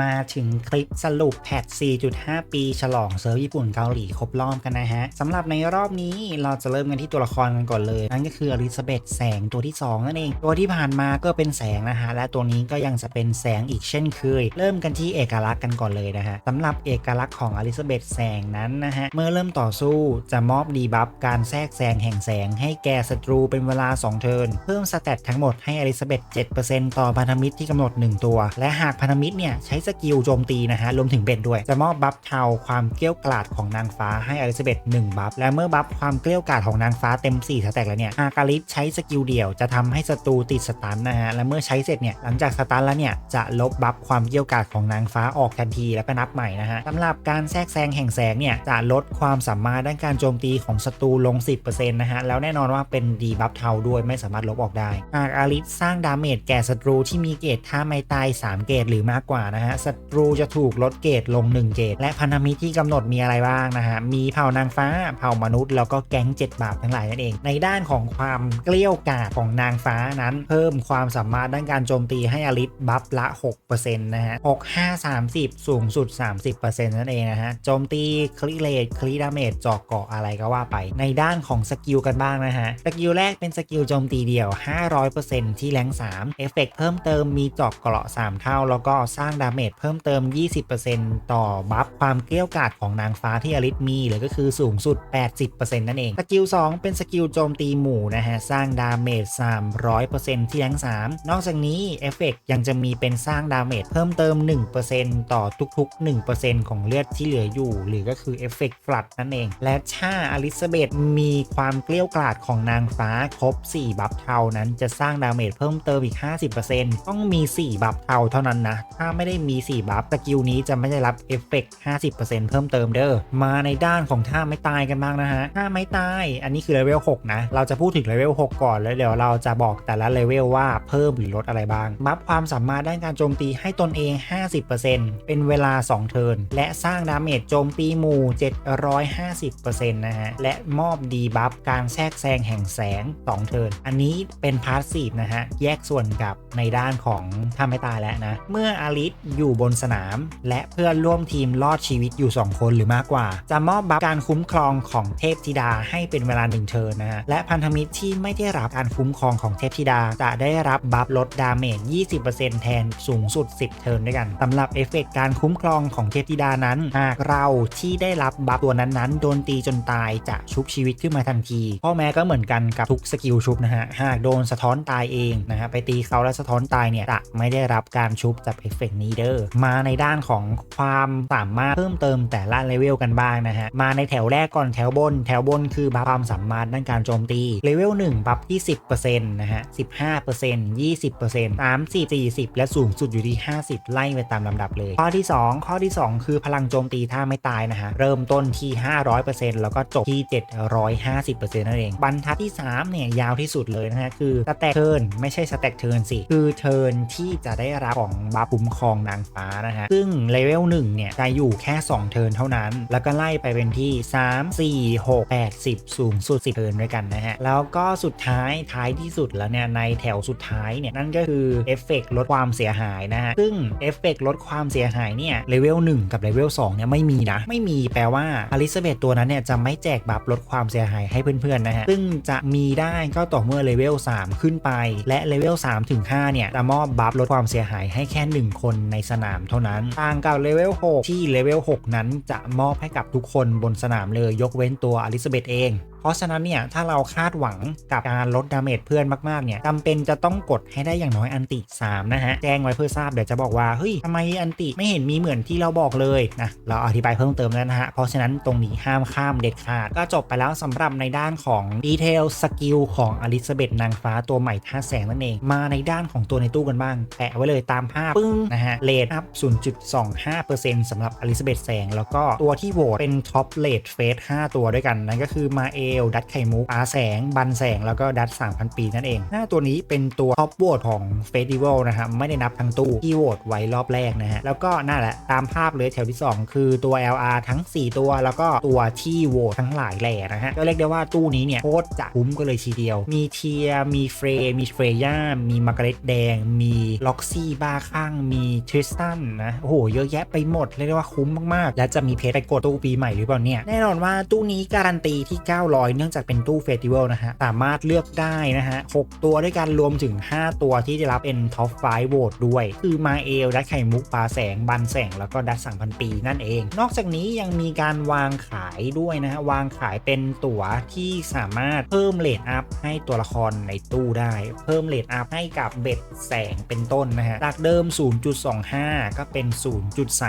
มาถึงคลิปสรุปแพท 4.5 ปี ฉลองเซิร์ฟญี่ปุ่นเกาหลีครบรอบกันนะฮะสำหรับในรอบนี้เราจะเริ่มกันที่ตัวละครกันก่อนเลย นั่นก็คืออลิซาเบธแสงตัวที่ 2 นั่นเอง ตัวที่ผ่านมาก็เป็นแสงนะฮะ และตัวนี้ก็ยังจะเป็นแสงอีกเช่นเคย เริ่มกันที่เอกลักษณ์กันก่อนเลยนะฮะสำหรับเอกลักษณ์ของอลิซาเบธแสงนั้นนะฮะ เมื่อเริ่มต่อสู้จะมอบดีบัฟการแทรกแซงแห่งแสง ให้แก่ศัตรูเป็นเวลา 2 เทิร์น เพิ่มสเตตทั้งหมดให้อลิซาเบธ7%ต่อพันธมิตรที่กำหนด 1 ตัว และหากพันธมิตรเนี่ยใช้สกิลโจมตีนะฮะรวมถึงเบ็ดด้วย จะมอบบัฟเทาความเกลี้ยวกล่อดของนางฟ้าให้อลิซาเบธ1บัฟและเมื่อบัฟความเกลี้ยวกล่อดของนางฟ้าเต็ม4สแต็กแล้วเนี่ยหากอลิซใช้สกิลเดี่ยวจะทำให้ศัตรูติดสตันนะฮะและเมื่อใช้เสร็จเนี่ยหลังจากสตันแล้วเนี่ยจะลบบัฟความเกลี้ยวกล่อดของนางฟ้าออกทันทีแล้วก็นับใหม่นะฮะสำหรับการแทรกแซงแห่งแสงเนี่ยจะลดความสามารถด้านการโจมตีของศัตรูลง 10%นะฮะแล้วแน่นอนว่าเป็นดีบัฟเทาด้วยไม่สามารถลบออกได้หากอลิซสร้างดาเมจแก่ศัตรูที่มีเกรดถ้าไม่ตาย3เกรดหรือมากกว่านะฮะศัตรูจะถูกลดเกรดลง 1 เกรดและพันธมิตรที่กำหนดมีอะไรบ้างนะฮะ มีเผ่านางฟ้า เผ่ามนุษย์ แล้วก็แก๊ง7บาปทั้งหลายนั่นเอง ในด้านของความเกลี้ยวกล่อดของนางฟ้านั้น เพิ่มความสามารถด้านการโจมตีให้อลิซบัฟละ 6%นะฮะ 6 5 30 สูงสุด 30%นั่นเองนะฮะ โจมตีคลิเลตคลิดาเมจจอกเกาะอะไรก็ว่าไป ในด้านของสกิลกันบ้างนะฮะ สกิลแรกเป็นสกิลโจมตีเดี่ยว 500%ที่แรง3เอฟเฟกเพิ่มเติมมีจอกเกาะ3 เท่า แล้วก็สร้างดาเมจเพิ่มเติม 20%ต่อบัฟความเกลี้ยวกล่อดของนางฟ้าที่อลิสมีหรือก็คือสูงสุด 80%นั่นเอง สกิล 2 เป็นสกิลโจมตีหมู่นะฮะ สร้างดาเมจ 300%ที่แรง3 นอกจากนี้เอฟเฟกยังจะมีเป็นสร้างดาเมจเพิ่มเติม 1%ต่อทุกๆ 1%ของเลือดที่เหลืออยู่ หรือก็คือเอฟเฟกฟลัดนั่นเอง และถ้าอลิซาเบธมีความเกลี้ยวกล่อดของนางฟ้าครบ 4 บัฟเทานั้นจะสร้างดาเมจเพิ่มเติมอีก 50%ต้องมี 4 บัฟเทาเท่านั้นนะ ถ้าไม่ได้มี 4 บัฟสกิลนี้จะไม่ได้รับเอฟเฟกต์50%เพิ่มเติมเด้อมาในด้านของท่าไม่ตายกันบ้างนะฮะท่าไม่ตายอันนี้คือเลเวล6นะเราจะพูดถึงเลเวล6ก่อนแล้วเดี๋ยวเราจะบอกแต่ละเลเวลว่าเพิ่มหรือลดอะไรบ้างบัฟความสามารถด้านการโจมตีให้ตนเอง 50%เป็นเวลา 2 เทิร์นและสร้างดาเมจโจมตีหมู่ 750%นะฮะและมอบดีบัฟการแทรกแซงแห่งแสง 2 เทิร์นอันนี้เป็นพาสซีฟนะฮะแยกส่วนกับในด้านของถ้าไม่ตายแล้วนะเมื่ออาริสอยู่บนสนาม และเพื่อนร่วมทีมรอดชีวิตอยู่ 2 คนหรือมากกว่า จะมอบบัฟการคุ้มครองของเทพธิดาให้เป็นเวลา1เทิร์นนะฮะและพันธมิตรที่ไม่ได้รับการคุ้มครองของเทพธิดา จะได้รับบัฟลดดาเมจ 20%แทนสูงสุด 10 เทิร์นด้วยกันสำหรับเอฟเฟกต์การคุ้มครองของเทพธิดานั้นหากเราที่ได้รับบัฟตัวนั้นๆโดนตีจนตายจะชุบชีวิตขึ้นมาทันทีพ่อแม้ก็เหมือนกันกับทุกสกิลชุบนะฮะหากโดนสะท้อนตายเองนะฮะไปตีเขาแล้วสะท้อนตายเนี่ยจะไม่ได้รับการชุบจากเอฟเฟกนี้เด้อมาในด้านของความสามารถเพิ่มเติมแต่ละเลเวลกันบ้างนะฮะ มาในแถวแรกก่อนแถวบน แถวบนคือบัฟความสามารถด้านการโจมตีเลเวล1บัฟที่ 10%นะฮะ 15% 20% 30 40 และสูงสุดอยู่ที่ 50 ไล่ไปตามลำดับเลย ข้อที่ 2 ข้อที่ 2 คือพลังโจมตีถ้าไม่ตายนะฮะ เริ่มต้นที่ 500%แล้วก็จบที่ 750%นั่นเอง บรรทัดที่3เนี่ยยาวที่สุดเลยนะฮะคือสแต็กเทิร์นไม่ใช่สแต็กเทิร์นสิคือเทิร์นที่จะได้รับของบัฟคุ้มครองนะางฟ้านะฮะ ซึ่งเลเวล1เนี่ยจะอยู่แค่ 2 เทิร์นเท่านั้น แล้วก็ไล่ไปเป็นที่ 3 4 6 8 10 สูงสุด 10 เทิร์นด้วยกันนะฮะ แล้วก็สุดท้ายท้ายที่สุดแล้วเนี่ยในแถวสุดท้ายเนี่ยนั่นก็คือเอฟเฟกลดความเสียหายนะฮะ ซึ่งเอฟเฟกลดความเสียหายเนี่ยเลเวล1กับเลเวล2เนี่ยไม่มีนะ ไม่มีแปลว่าอลิซาเบธตัวนั้นเนี่ยจะไม่แจกบัฟลดความเสียหายให้เพื่อนๆนะฮะ ซึ่งจะมีได้ก็ต่อเมื่อเลเวล3ขึ้นไป และเลเวล3ถึง5เนี่ยจะมอบบัฟลดความเสียหายให้แค่ 1 คนในสนามเท่านั้น ต่างกับเลเวล 6 ที่เลเวล 6 นั้นจะมอบให้กับทุกคนบนสนามเลยยกเว้นตัวอลิซาเบธเอง เพราะฉะนั้นเนี่ยถ้าเราคาดหวังกับการลดดาเมจเพื่อนมากๆเนี่ยจำเป็นจะต้องกดให้ได้อย่างน้อยอันติ 3 นะฮะ แจ้งไว้เพื่อทราบเดี๋ยวจะบอกว่า เฮ้ยทำไมอันติไม่เห็นมีเหมือนที่เราบอกเลยนะเราอธิบายเพิ่มเติมแล้วนะฮะ เพราะฉะนั้นตรงนี้ห้ามข้ามเด็ดขาด ก็จบไปแล้วสำหรับในด้านของดีเทลสกิลของอลิซาเบธนางฟ้าตัวใหม่ท่าแสงนั่นเอง มาในด้านของตัวในตู้กันบ้างแปะไว้เลยตามภาพปึ้งนะฮะเลทอัพ 0.25%สำหรับอลิซาเบธแสง แล้วก็ตัวที่โหวตเป็นท็อปเลทเฟส5ตัวด้วยกันนั่นก็คือมาเอล ดัตไข่มุกอาแสง บันแสง แล้วก็ดัต3,000 ปีนั่นเอง หน้าตัวนี้เป็นตัวท็อปโหวตของเฟสติวัลนะครับไม่ได้นับทั้งตู้ที่โหวตไว้รอบแรกนะฮะ แล้วก็นั่นแหละตามภาพเลยแถวที่ 2 คือตัว LR ทั้ง 4 ตัว แล้วก็ตัวที่โหวตทั้งหลายแหล่นะฮะก็เรียกได้ว่าตู้นี้เนี่ยโคตรจะคุ้มกันเลยทีเดียว มีเทียมีเฟร์มีเฟรย่ามีมาร์กาเร็ตแดง มีล็อกซี่บ้าข้างมีทริสตันนะโอ้โหเยอะแยะไปหมดเรียกได้ว่าคุ้มมากๆ และจะมีเพจไปกดตู้ปีใหม่หรือเปล่าเนี่ยแน่นอนว่าตู้นี้การันตีที่ 900เนื่องจากเป็นตู้เฟสติวัลนะฮะ สามารถเลือกได้นะฮะ 6 ตัวด้วยกันรวมถึง 5 ตัวที่ได้รับเป็นท็อป5โหวตด้วย คือมาเอลดัดไข่มุกปลาแสง บันแสง แล้วก็ดัดสั่งพันปีนั่นเอง นอกจากนี้ยังมีการวางขายด้วยนะฮะ วางขายเป็นตั๋วที่สามารถเพิ่มเลทอัพให้ตัวละครในตู้ได้ เพิ่มเลทอัพให้กับเบ็ดแสงเป็นต้นนะฮะ จากเดิม 0.25 ก็เป็น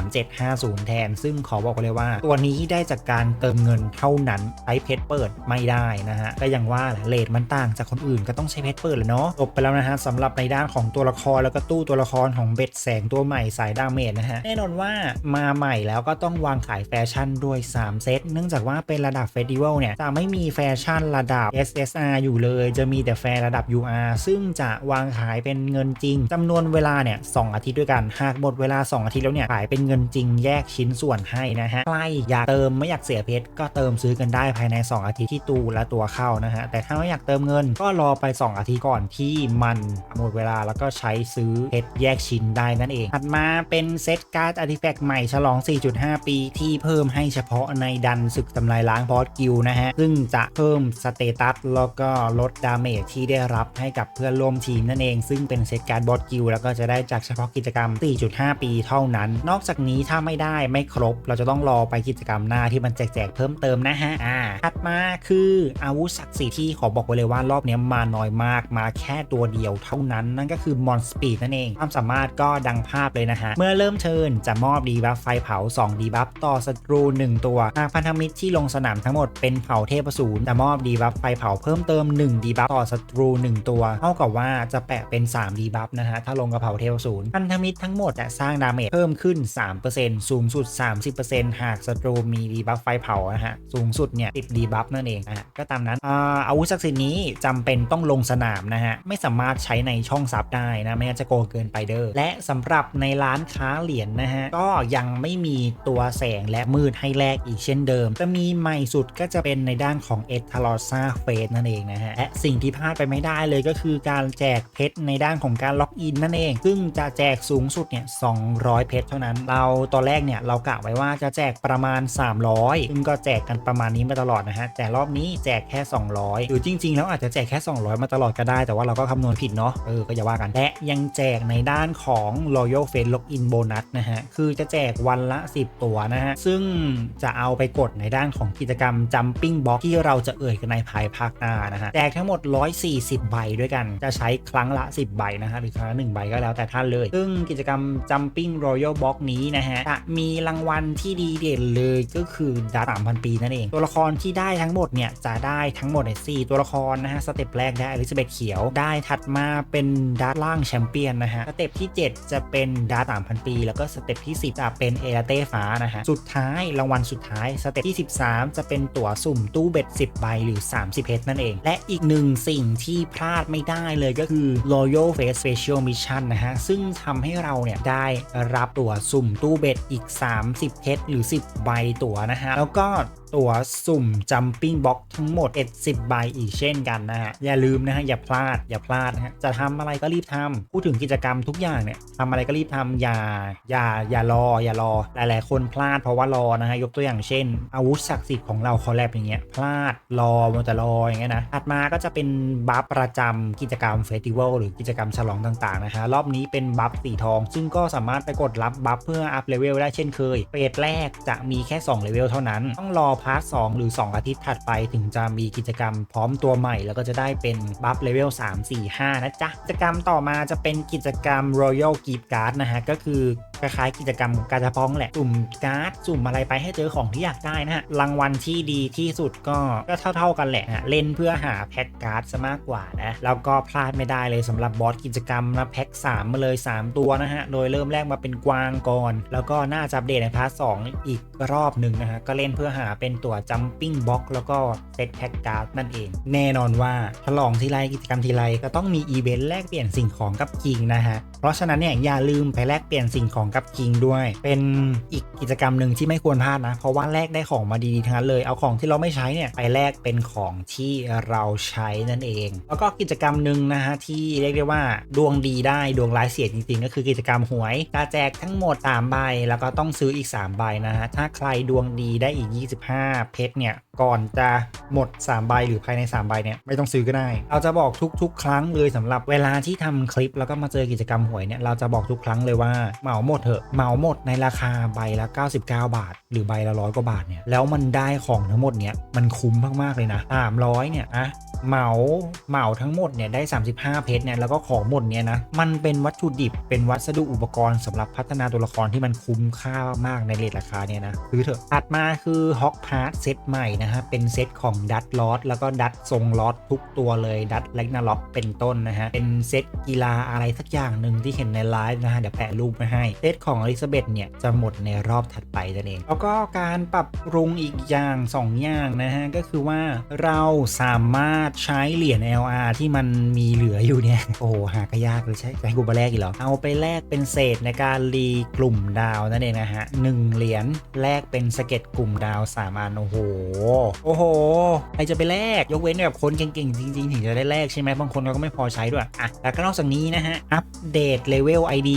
0.3750 แทน ซึ่งขอบอกเลยว่า ตัวนี้ได้จากการเติมเงินเท่านั้นใช้เพชรเปิดไม่ได้นะฮะก็ยังว่าแหละเลทมันต่างจากคนอื่นก็ต้องใช้เพชรเปิดแหละเนาะจบไปแล้วนะฮะสำหรับในด้านของตัวละครแล้วก็ตู้ตัวละครของเบ็ดแสงตัวใหม่สายดาเมจนะฮะแน่นอนว่ามาใหม่แล้วก็ต้องวางขายแฟชั่นด้วย 3 เซตเนื่องจากว่าเป็นระดับเฟสติวัลเนี่ยจะไม่มีแฟชั่นระดับ SSR อยู่เลย จะมีแต่แฟร์ระดับ UR ซึ่งจะวางขายเป็นเงินจริงจำนวนเวลาเนี่ยสอาทิตย์ด้วยกันหากหมดเวลา 2 อาทิตย์แล้วเนี่ยขายเป็นเงินจริงแยกชิ้นส่วนให้นะฮะใครอยากเติมไม่อยากเสียเพชรก็เติมซื้อกันได้ภายใน 2 อาทิตย์ที่ตู้และตัวเข้านะฮะ แต่ถ้าไม่อยากเติมเงิน ก็รอไป 2 อาทิตย์ก่อนที่มันหมดเวลาแล้วก็ใช้ซื้อเพชรแยกชิ้นได้นั่นเอง ถัดมาเป็นเซตการ์ดอาร์ติแฟกต์ใหม่ฉลอง 4.5 ปีที่เพิ่มให้เฉพาะในดันศึกทำลายล้างบอสกิลนะฮะ ซึ่งจะเพิ่มสเตตัสแล้วก็ลดดาเมจที่ได้รับให้กับเพื่อนร่วมทีมนั่นเอง ซึ่งเป็นเซตการ์ดบอสกิลแล้วก็จะได้จากเฉพาะกิจกรรม 4.5 ปีเท่านั้น นอกจากนี้ถ้าไม่ได้ไม่ครบ เราจะต้องรอไปกิจกรรมหน้าที่มันแจกๆเพิ่มเติมนะฮะอ่าถัดมาคืออาวุธศักดิ์สิทธิ์ที่ขอบอกไว้เลยว่ารอบนี้มาน้อยมากมาแค่ตัวเดียวเท่านั้น นั่นก็คือมอนสปีดนั่นเอง ความสามารถก็ดังภาพเลยนะฮะ เมื่อเริ่มเชิญจะมอบดีบัฟไฟเผา 2 ดีบัฟต่อศัตรู 1 ตัว หากพันธมิตรที่ลงสนามทั้งหมดเป็นเผ่าเทพสูรจะมอบดีบัฟไฟเผาเพิ่มเติม 1 ดีบัฟต่อศัตรู 1 ตัว เท่ากับว่าจะแปะเป็น 3 ดีบัฟนะฮะถ้าลงกับเผ่าเทพสูรพันธมิตรทั้งหมดจะสร้างดาเมจเพิ่มขึ้น 3%สูงสุด 30%หากศัตรูมีดีบัฟไฟเผานะฮะสูงสุดเนี่ย10ดีบัฟนั่นเองนะฮะก็ตามนั้นอาวุธศักดิ์สิทธิ์นี้จำเป็นต้องลงสนามนะฮะไม่สามารถใช้ในช่องซับได้นะไม่งั้นจะโกงเกินไปเด้อและสำหรับในร้านค้าเหรียญนนะฮะก็ยังไม่มีตัวแสงและมืดให้แลกอีกเช่นเดิม จะมีใหม่สุดก็จะเป็นในด้านของเอทาลอซ่าเฟสนั่นเองนะฮะและสิ่งที่พลาดไปไม่ได้เลยก็คือการแจกเพชรในด้านของการล็อกอินนั่นเอง ซึ่งจะแจกสูงสุดเนี่ย200 เพชรเท่านั้น เราตอนแรกเนี่ยเรากะไว้ว่าจะแจกประมาณ 300 ซึ่งก็แจกกันประมาณนี้มาตลอดนะฮะแต่รอบนี้แจกแค่ 200 หรือจริง ๆ แล้วอาจจะแจกแค่ 200 มาตลอดก็ได้ แต่ว่าเราก็คำนวณผิดเนาะเออก็อย่าว่ากันและยังแจกในด้านของ Royal Face Login Bonus นะฮะ คือจะแจกวันละ 10 ตัวนะฮะ ซึ่งจะเอาไปกดในด้านของกิจกรรม Jumping Box ที่เราจะเอ่ยกันในภายภาคหน้านะฮะแจกทั้งหมด 140 ใบด้วยกันจะใช้ครั้งละ 10 ใบนะฮะหรือครั้งละ1ใบก็แล้วแต่ท่านเลย ซึ่งกิจกรรม Jumping Royal Box นี้นะฮะจะมีรางวัลที่ดีเด่นเลยก็คือดัต3,000ปีนั่นเองตัวละครที่ได้ทั้งหมดเนี่ยจะได้ทั้งหมดเนี่ย4ตัวละครนะฮะสเต็ปแรกได้อลิซาเบธเขียวได้ถัดมาเป็นดัตล่างแชมเปี้ยนนะฮะสเต็ปที่ 7 จะเป็นดัต3,000ปี แล้วก็สเต็ปที่ 10 จะเป็นเอลาเต้ฟ้านะฮะสุดท้ายรางวัลสุดท้ายสเต็ปที่ 13 จะเป็นตั๋วสุ่มตู้เบ็ด 10 ใบหรือ 30เพชรนั่นเอง และอีกหนึ่งสิ่งที่พลาดไม่ได้เลยก็คือ Royal Face Special Mission นะฮะซึ่งทำให้เราเนี่ยได้รับตั๋วสุ่มตู้เบ็ดอีก 30เพชรหรือ 10 ใบตั๋วนะฮะแล้วก็ ตั๋วสุ่ม Jumping Box ทั้งหมด70ใบอีกเช่นกันนะฮะ อย่าลืมนะฮะ อย่าพลาด อย่าพลาดนะฮะ จะทำอะไรก็รีบทำพูดถึงกิจกรรมทุกอย่างเนี่ยทำอะไรก็รีบทำอย่า อย่า อย่ารอ อย่ารอ หลายๆ คนพลาดเพราะว่ารอนะฮะ ยกตัวอย่างเช่น อาวุธศักดิ์สิทธิ์ของเราคอลแลบอย่างเงี้ย พลาด รอมันจะรออย่างเงี้ยนะ ถัดมาก็จะเป็นบัฟประจำกิจกรรมเฟสติวัลหรือกิจกรรมฉลองต่างๆนะฮะ รอบนี้เป็นบัฟสีทอง ซึ่งก็สามารถไปกดรับบัฟเพื่ออัพเลเวลได้เช่นเคยเฟสแรกจะมีแค่2เลเวลเท่านั้น ต้องรอพาร์ท2หรือ 2 อาทิตย์ถัดไปถึงจะมีกิจกรรมพร้อมตัวใหม่ แล้วก็จะได้เป็นบัฟเลเวล3 4 5 นะจ๊ะ กิจกรรมต่อมาจะเป็นกิจกรรม Royal Gift Card นะฮะ ก็คือ คล้ายๆกิจกรรมกาชาปองแหละสุ่มการ์ดสุ่มอะไรไปให้เจอของที่อยากได้นะฮะรางวัลที่ดีที่สุดก็ก็เท่า ๆกันแหละฮะเล่นเพื่อหาแพ็กการ์ดซะมากกว่านะแล้วก็พลาดไม่ได้เลยสำหรับบอสกิจกรรมนะแพ็ก3มาเลย 3 ตัวนะฮะโดยเริ่มแรกมาเป็นกวางก่อน แล้วก็น่าจะอัปเดตในพาร์ท2อีกรอบหนึ่งนะฮะก็เล่นเพื่อหาเป็นตัวจัมปิ้งบ็อกแล้วก็เซตแพ็กการ์ดนั่นเอง แน่นอนว่าฉลองทีไรกิจกรรมทีไรก็ต้องมีอีเวนต์แลกเปลี่ยนสิ่งของกับคิงนะฮะเพราะฉะนั้นเนี่ยอย่าลืมไปแลกเปลี่ยนสิ่งของกับคิงด้วย เป็นอีกกิจกรรมหนึ่งที่ไม่ควรพลาดนะ เพราะว่าแลกได้ของมาดีๆทั้งนั้นเลย เอาของที่เราไม่ใช้เนี่ยไปแลกเป็นของที่เราใช้นั่นเอง แล้วก็กิจกรรมหนึ่งนะฮะที่เรียกได้ว่าดวงดีได้ดวงร้ายเสียจริงๆ ก็คือกิจกรรมหวยจะแจกทั้งหมด3ใบแล้วก็ต้องซื้ออีก3ใบนะฮะถ้าใครดวงดีได้อีก 25 เพชรเนี่ย ก่อนจะหมด 3 ใบหรือภายใน 3 ใบเนี่ยไม่ต้องซื้อก็ได้ เราจะบอกทุก ๆ ครั้งเลยสำหรับเวลาที่ทำคลิปแล้วก็มาเจอกิจกรรมหวยเนี่ยเราจะบอกทุกครั้งเลยว่าเหมาหมดเถอะเหมาหมดในราคาใบละ 99 บาท หรือใบละร้อยกว่าบาทเนี่ยแล้วมันได้ของทั้งหมดเนี่ยมันคุ้มมากๆเลยนะ300เนี่ยอะ เหมาเหมาทั้งหมดเนี่ยได้ 35 เพชรเนี่ยแล้วก็ของหมดเนี่ยนะมันเป็นวัตถุดิบเป็นวัสดุอุปกรณ์สำหรับพัฒนาตัวละครที่มันคุ้มค่ามากในเรทราคาเนี่ยนะซื้อเถอะถัดมาคือฮอกพาร์ทเซตใหม่นะฮะเป็นเซตของดัตลอสแล้วก็ดัตทรงลอสทุกตัวเลยดัตแลกนาล็อกเป็นต้นนะฮะเป็นเซตกีฬาอะไรสักอย่างหนึ่งที่เห็นในไลฟ์นะฮะเดี๋ยวแปะรูปมาให้เซตของอลิซาเบธเนี่ยจะหมดในรอบถัดไปนั่นเองแล้วก็การปรับปรุงอีกอย่าง 2 อย่างนะฮะก็คือว่าเราสามารถใช้เหรียญ LR ที่มันมีเหลืออยู่เนี่ย โอ้โห หาก็ยากเลยใช่ให้กูไปแลกอีกเหรอ เอาไปแลกเป็นเศษในการรีกลุ่มดาวนั่นเองนะฮะหนึ่งเหรียญแลกเป็นสเก็ตกลุ่มดาว3อันโอ้โห โอ้โห ใครจะไปแลก ยกเว้นแบบคนเก่งๆ จริงๆ ถึงจะได้แลกใช่ไหมบางคนเขาก็ไม่พอใช้ด้วย อะ แล้วก็นอกจากนี้นะฮะ อัปเดตเลเวล ID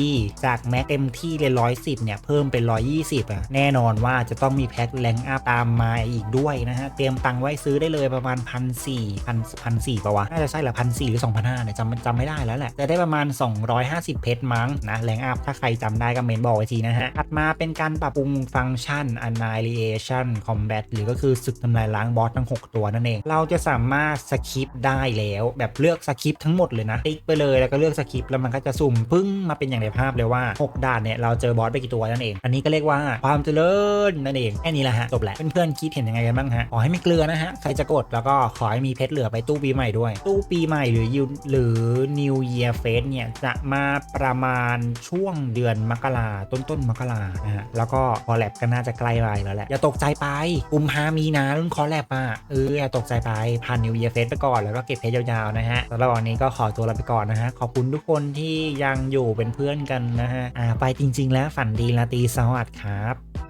จากแม็กเต็มที่เลย110เนี่ย เพิ่มเป็น 120อะแน่นอนว่าจะต้องมีแพ็คแรงอัพตามมาอีกด้วยนะฮะ เตรียมตังไว้ซื้อได้เลยประมาณ1 4 0 0พันพันสี่ปะวะ น่าจะใช่แหละพันสี่หรือ2,500เนี่ยจำจำไม่ได้แล้วแหละจะได้ประมาณ 250 เพชรมั้งนะแรงอัพถ้าใครจำได้ก็เมนบอกไว้ทีนะฮะ ถัดมาเป็นการปรับปรุงฟังก์ชัน Annihilation Combat หรือก็คือศึกทำลายล้างบอสทั้ง 6 ตัวนั่นเอง เราจะสามารถสคิปได้แล้วแบบเลือกสคิปทั้งหมดเลยนะติ๊กไปเลยแล้วก็เลือกสคิปแล้วมันก็จะสุ่มปึ้งมาเป็นอย่างในภาพเลยว่า 6 ด่านเนี่ยเราเจอบอสไปกี่ตัวนั่นเอง อันนี้ก็เรียกว่าความเจริญนั่นเองแค่นี้แหละฮะจบแหล้วเพื่อนๆคิดเห็นยังไงกันบ้างฮะขอให้ไม่เกลือนะฮะใครจะกดแล้วก็ขอให้มีเพชรเหลือไปตู้ปีใหม่ด้วย ตู้ปีใหม่หรือยูหรือ New Year Fest เนี่ย จะมาประมาณช่วงเดือนมกราต้นต้นมกรานะฮะแล้วก็คอแลบก็น่าจะใกล้ไปแล้วแหละ อย่าตกใจไปกุมภามีนารุ่นคอแลบอะเอออย่าตกใจไปผ่าน New Year Fest ไปก่อนแล้วก็เก็บเพชรยาวๆนะฮะสำหรับวันนี้ก็ขอตัวลาไปก่อนนะฮะขอบคุณทุกคนที่ยังอยู่เป็นเพื่อนกันนะฮะอ่าไปจริง ๆ แล้วฝันดีลาตีสวัสดิ์ครับ